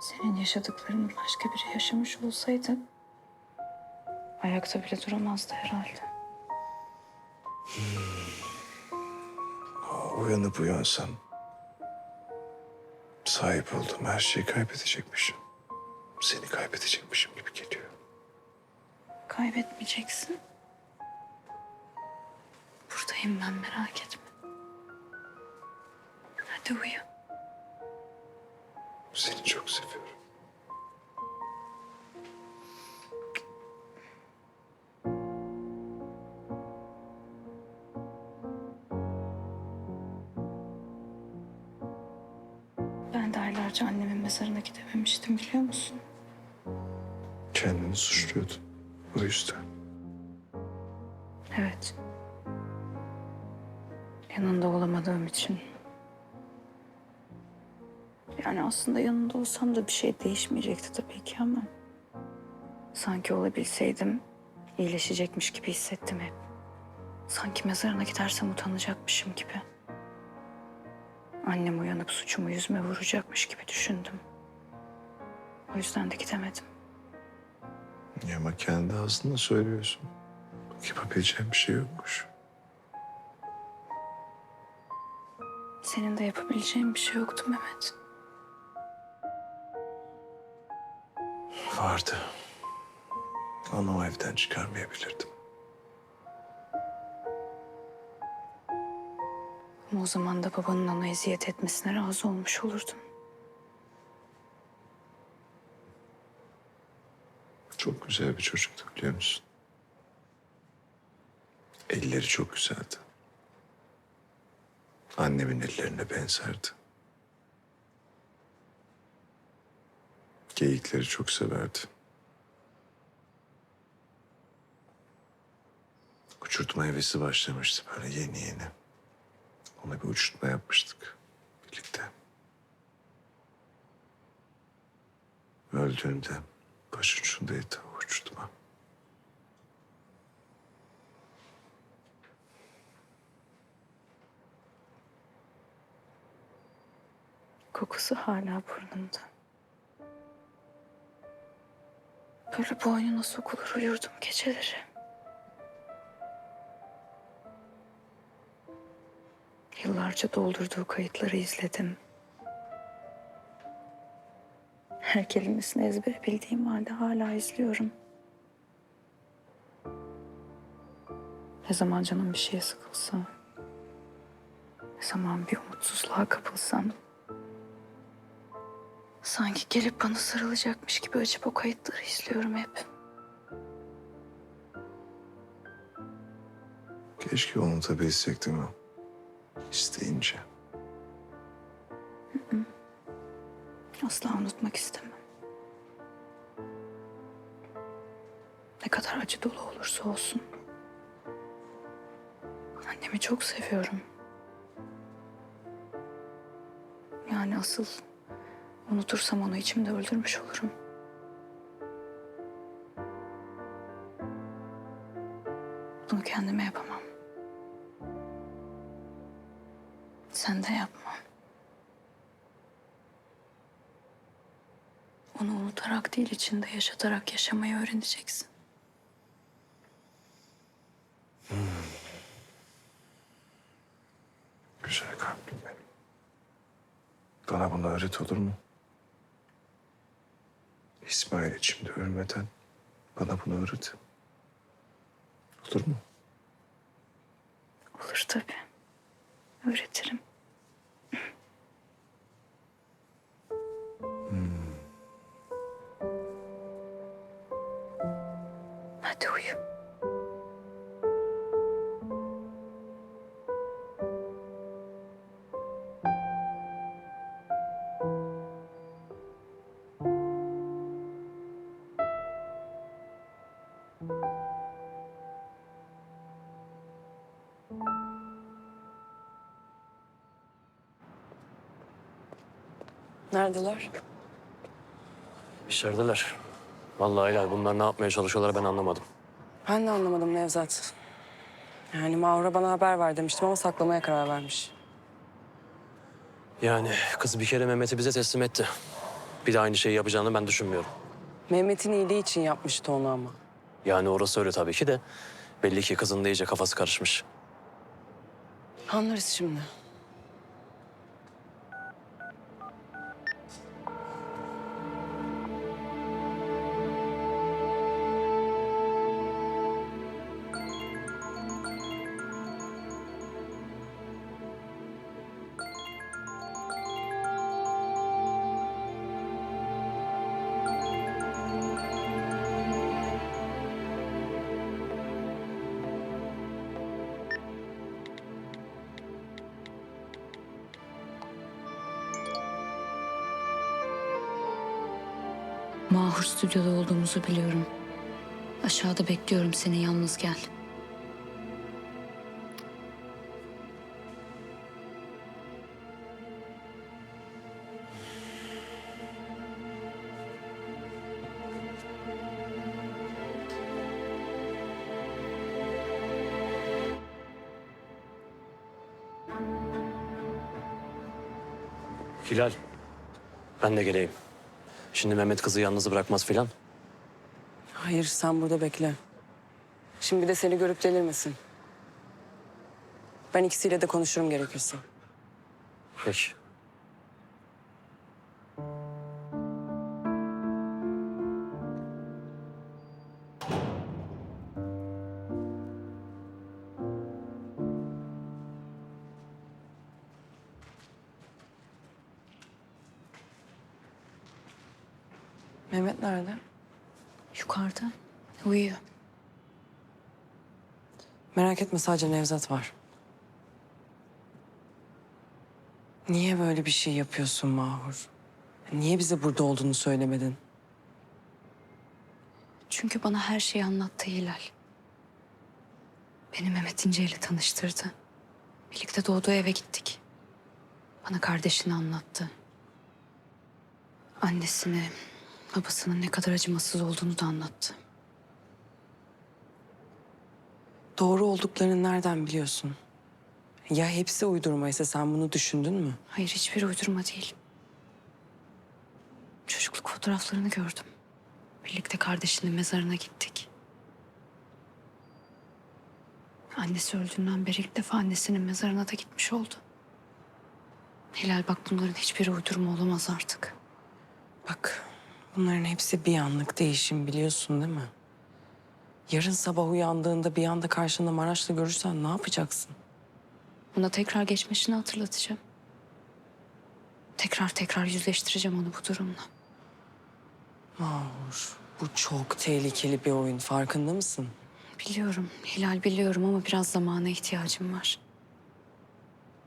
Senin yaşadıklarını başka biri yaşamış olsaydı... ...ayakta bile duramazdı herhalde. Uyanıp uyansam... ...sahip olduğum her şeyi kaybedecekmişim. Seni kaybedecekmişim gibi geliyor. Kaybetmeyeceksin. Buradayım ben merak etme. Hadi uyu. Aylarca annemin mezarına gidememiştim biliyor musun? Kendini suçluyordun. O yüzden. Evet. Yanında olamadığım için. Yani aslında yanında olsam da bir şey değişmeyecekti tabii ki ama... Sanki olabilseydim iyileşecekmiş gibi hissettim hep. Sanki mezarına gidersem utanacakmışım gibi. Annem uyanıp suçumu yüzüme vuracakmış gibi düşündüm. O yüzden de gidemedim. Ya ama kendi ağzınla söylüyorsun. Yapabileceğim bir şey yokmuş. Senin de yapabileceğin bir şey yoktu Mehmet. Vardı. Onu o evden çıkarmayabilirdim. Ama o zaman da babanın ona eziyet etmesine razı olmuş olurdun. Çok güzel bir çocuktu biliyor musun? Elleri çok güzeldi. Annemin ellerine benzerdi. Geyikleri çok severdi. Uçurtma hevesi başlamıştı böyle yeni yeni. Ona bir uçurtma yapmıştık birlikte. Öldüğünde başucundaydı o uçurtma. Kokusu hala burnumda. Böyle boynuna sokulur uyurdum geceleri. Yıllarca doldurduğu kayıtları izledim. Her kelimesini ezbere bildiğim halde hala izliyorum. Ne zaman canım bir şeye sıkılsa, ne zaman bir umutsuzluğa kapılsam... Sanki gelip bana sarılacakmış gibi açıp o kayıtları izliyorum hep. Keşke unutabilsek değil mi? İsteyince. Asla unutmak istemem. Ne kadar acı dolu olursa olsun. Annemi çok seviyorum. Yani asıl unutursam onu içimde öldürmüş olurum. Bunu kendime yapamam. Sen de yapma. Onu unutarak değil içinde yaşatarak yaşamayı öğreneceksin. Güzel kalplim benim. Bana bunu öğret olur mu? İsmail içimde ölmeden bana bunu öğret. Olur mu? Olur tabii. Öğretirim. Hadi uyu. Neredeler? İçerideler. Vallahi helal bunlar ne yapmaya çalışıyorlar ben anlamadım. Ben de anlamadım Nevzat. Yani Mahur'a bana haber ver demiştim ama saklamaya karar vermiş. Yani kız bir kere Mehmet'i bize teslim etti. Bir de aynı şeyi yapacağını ben düşünmüyorum. Mehmet'in iyiliği için yapmıştı onu ama. Yani orası öyle tabii ki de belli ki kızın da iyice kafası karışmış. Anlarız şimdi. Mahur stüdyoda olduğumuzu biliyorum. Aşağıda bekliyorum seni yalnız gel. Hilal, ben de geleyim. Şimdi Mehmet kızı yalnız bırakmaz filan. Hayır sen burada bekle. Şimdi bir de seni görüp delirmesin. Ben ikisiyle de konuşurum gerekirse. Peki. Mehmet nerede? Yukarıda uyuyor. Merak etme sadece Nevzat var. Niye böyle bir şey yapıyorsun Mahur? Niye bize burada olduğunu söylemedin? Çünkü bana her şeyi anlattı Hilal. Beni Mehmet İnce ile tanıştırdı. Birlikte doğduğu eve gittik. Bana kardeşini anlattı. Annesini, babasının ne kadar acımasız olduğunu da anlattı. Doğru olduklarını nereden biliyorsun? Ya hepsi uydurmaysa sen bunu düşündün mü? Hayır hiçbir uydurma değil. Çocukluk fotoğraflarını gördüm. Birlikte kardeşinin mezarına gittik. Annesi öldüğünden beri ilk defa annesinin mezarına da gitmiş oldu. Hilal bak bunların hiçbiri uydurma olamaz artık. Bak bunların hepsi bir anlık değişim biliyorsun değil mi? Yarın sabah uyandığında bir anda karşında Maraş'la görürsen ne yapacaksın? Ona tekrar geçmişini hatırlatacağım. Tekrar tekrar yüzleştireceğim onu bu durumla. Mahur bu çok tehlikeli bir oyun farkında mısın? Biliyorum Hilal biliyorum ama biraz zamana ihtiyacım var.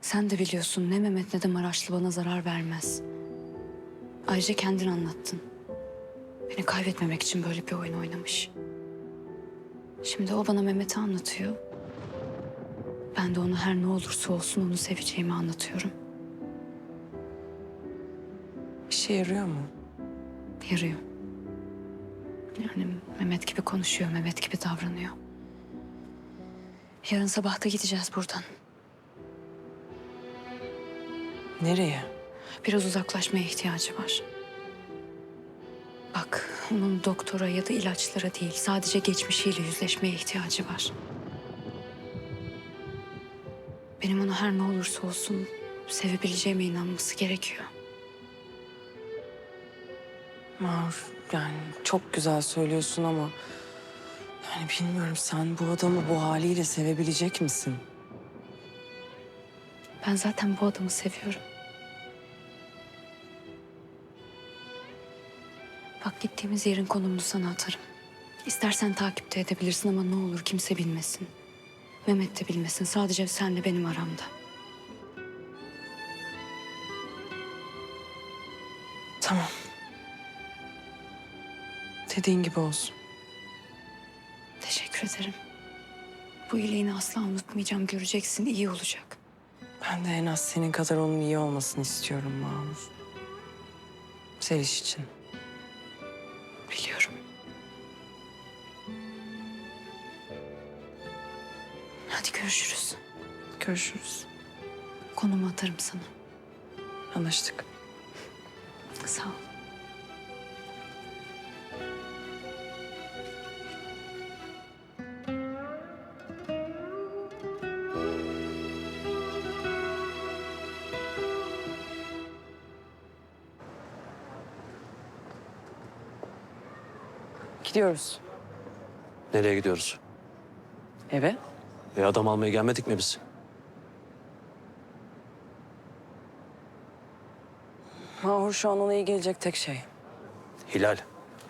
Sen de biliyorsun ne Mehmet ne de Maraşlı bana zarar vermez. Ayrıca kendin anlattın. Beni kaybetmemek için böyle bir oyun oynamış. Şimdi o bana Mehmet'i anlatıyor. Ben de onu her ne olursa olsun onu seveceğimi anlatıyorum. Bir şey yarıyor mu? Yarıyor. Yani Mehmet gibi konuşuyor, Mehmet gibi davranıyor. Yarın sabah da gideceğiz buradan. Nereye? Biraz uzaklaşmaya ihtiyacı var. Onun doktora ya da ilaçlara değil, sadece geçmişiyle yüzleşmeye ihtiyacı var. Benim onu her ne olursa olsun sevebileceğime inanması gerekiyor. Mahur yani çok güzel söylüyorsun ama... Yani bilmiyorum sen bu adamı bu haliyle sevebilecek misin? Ben zaten bu adamı seviyorum. Bak gittiğimiz yerin konumunu sana atarım. İstersen takipte edebilirsin ama ne olur kimse bilmesin. Mehmet de bilmesin. Sadece senle benim aramda. Tamam. Dediğin gibi olsun. Teşekkür ederim. Bu iyiliğini asla unutmayacağım. Göreceksin iyi olacak. Ben de en az senin kadar onun iyi olmasını istiyorum Mahmur. Seriş için. Biliyorum. Hadi görüşürüz. Görüşürüz. Konumu atarım sana. Anlaştık. Sağ ol. Gidiyoruz. Nereye gidiyoruz? Eve. E adam almaya gelmedik mi biz? Mahur şu an ona iyi gelecek tek şey. Hilal.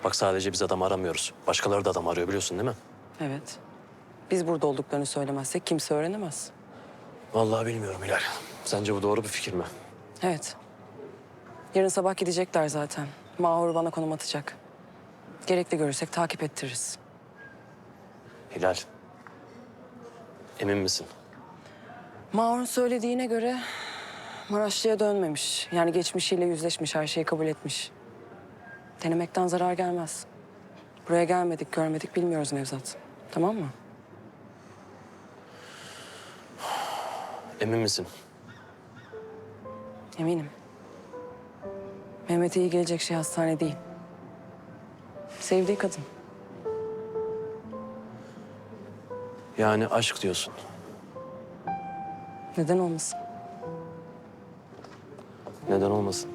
Bak sadece biz adam aramıyoruz. Başkaları da adam arıyor biliyorsun değil mi? Evet. Biz burada olduklarını söylemezsek kimse öğrenemez. Vallahi bilmiyorum Hilal. Sence bu doğru bir fikir mi? Evet. Yarın sabah gidecekler zaten. Mahur bana konum atacak. Gerekli görürsek takip ettiririz. Hilal. Emin misin? Mahur'un söylediğine göre Maraşlı'ya dönmemiş. Yani geçmişiyle yüzleşmiş, her şeyi kabul etmiş. Denemekten zarar gelmez. Buraya gelmedik, görmedik, bilmiyoruz Nevzat. Tamam mı? Emin misin? Eminim. Mehmet'e iyi gelecek şey hastane değil. Sevdiği kadın. Yani aşk diyorsun. Neden olmasın? Neden olmasın?